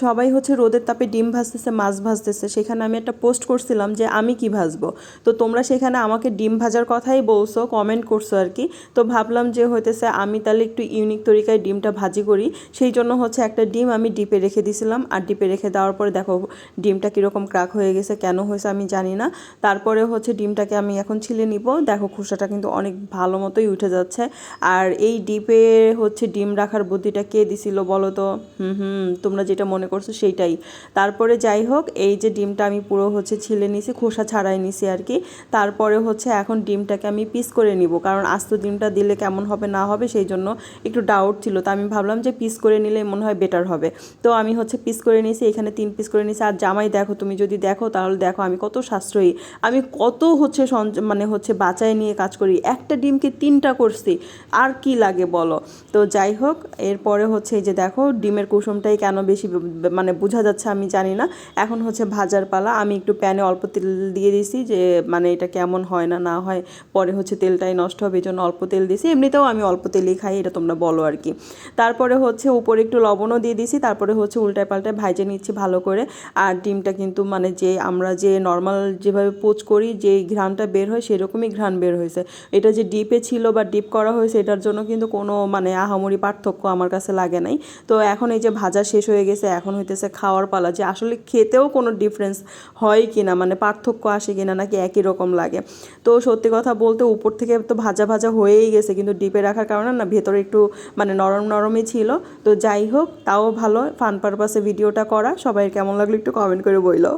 সবাই হচ্ছে রোদের তাপে ডিম ভাজতেছে, মাছ ভাজতেছে। সেখানে আমি একটা পোস্ট করছিলাম যে আমি কি ভাজবো? তো তোমরা সেখানে আমাকে ডিম ভাজার কথাই বলছো কমেন্ট করছ আর কি। তো ভাবলাম যে হইতেছে আমি তাহলে একটু ইউনিক তরিকায় ডিমটা ভাজি করি। সেই জন্য হচ্ছে একটা ডিম আমি ডিপে রেখে দিয়েছিলাম আর ডিপে রেখে দেওয়ার পরে দেখো, ডিমটা কীরকম ক্রাক হয়ে গেছে, কেন হয়েছে আমি জানি না। তারপরে হচ্ছে ডিমটাকে আমি এখন ছিলে নিব। দেখো, খোসাটা কিন্তু অনেক ভালো মতোই উঠে যাচ্ছে। আর এই ডিপে হচ্ছে ডিম রাখার বুদ্ধিটা কে দিছিল বলো তো? হুম হুম, তোমরা যেটা মনে করছ সেইটাই। তারপরে যাই হোক, এই যে ডিমটা আমি পুরো হচ্ছে ছিলে নিছি, খোসা ছাড়াই নিছি আর কি। তারপরে হচ্ছে এখন ডিমটাকে আমি পিস করে নিব, কারণ আস্ত ডিমটা দিলে কেমন হবে না হবে সেই জন্য একটু ডাউট ছিল। তো আমি ভাবলাম যে পিস করে নিলে মনে হয় বেটার হবে। তো আমি হচ্ছে পিস করে নিয়েছি এখানে তিন পিস করে নিয়েছি আর জামাই দেখো, তুমি যদি দেখো তাহলে দেখো আমি কত সাশ্রয়ী। আমি কত হচ্ছে মানে হচ্ছে বাঁচায় নিয়ে কাজ করি। একটা ডিমকে তিনটা করছি, আর কি লাগে বলো? তো যাই হোক, এরপরে হচ্ছে এই যে দেখো, ডিমের কুসুমটাই কেন বেশি মানে বোঝা যাচ্ছে, আমি জানি না। এখন হচ্ছে ভাজার পালা, আমি একটু প্যানে অল্প তেল দিয়ে দিয়েছি যে মানে এটা কেমন হয় না না হয়। পরে হচ্ছে তেলটাই নষ্ট হবে এই জন্য অল্প তেল দিয়েছি। এমনিতেও আমি অল্প তেলই খাই, এটা তোমরা বলো আর কি। তারপরে হচ্ছে উপরে একটু লবণও দিয়ে দিয়েছি, তারপরে হচ্ছে উল্টায় পাল্টায় ভাজে নিচ্ছি ভালো করে। আর ডিমটা কিন্তু মানে যে, আমরা যে নর্মাল যেভাবে পোচ করি, যে ঘ্রাণটা বের হয়, সেরকমই ঘ্রাণ বের হয়েছে। এটা যে ডিপে ছিল বা ডিপ করা হয়েছে, এটার জন্য কিন্তু কোনো মানে আহামরি পার্থক্য আমার কাছে লাগে নাই। তো এখন এই যে ভাজা শেষ হয়ে গেছে এখন হইতেছে খাওয়ার পালা যে আসলে খেতেও কোনো ডিফারেন্স হয় কি না মানে পার্থক্য আসে কি না নাকি একই রকম লাগে। তো সত্যি কথা বলতে উপর থেকে তো ভাজা ভাজা হয়েই গেছে, কিন্তু ডিপে রাখার কারণে না ভেতরে একটু মানে নরম নরমই ছিল। তো যাই হোক, তাও ভালো। ফান পারপাসে ভিডিওটা করা। সবাই কেমন লাগল একটু কমেন্ট করে বইলো।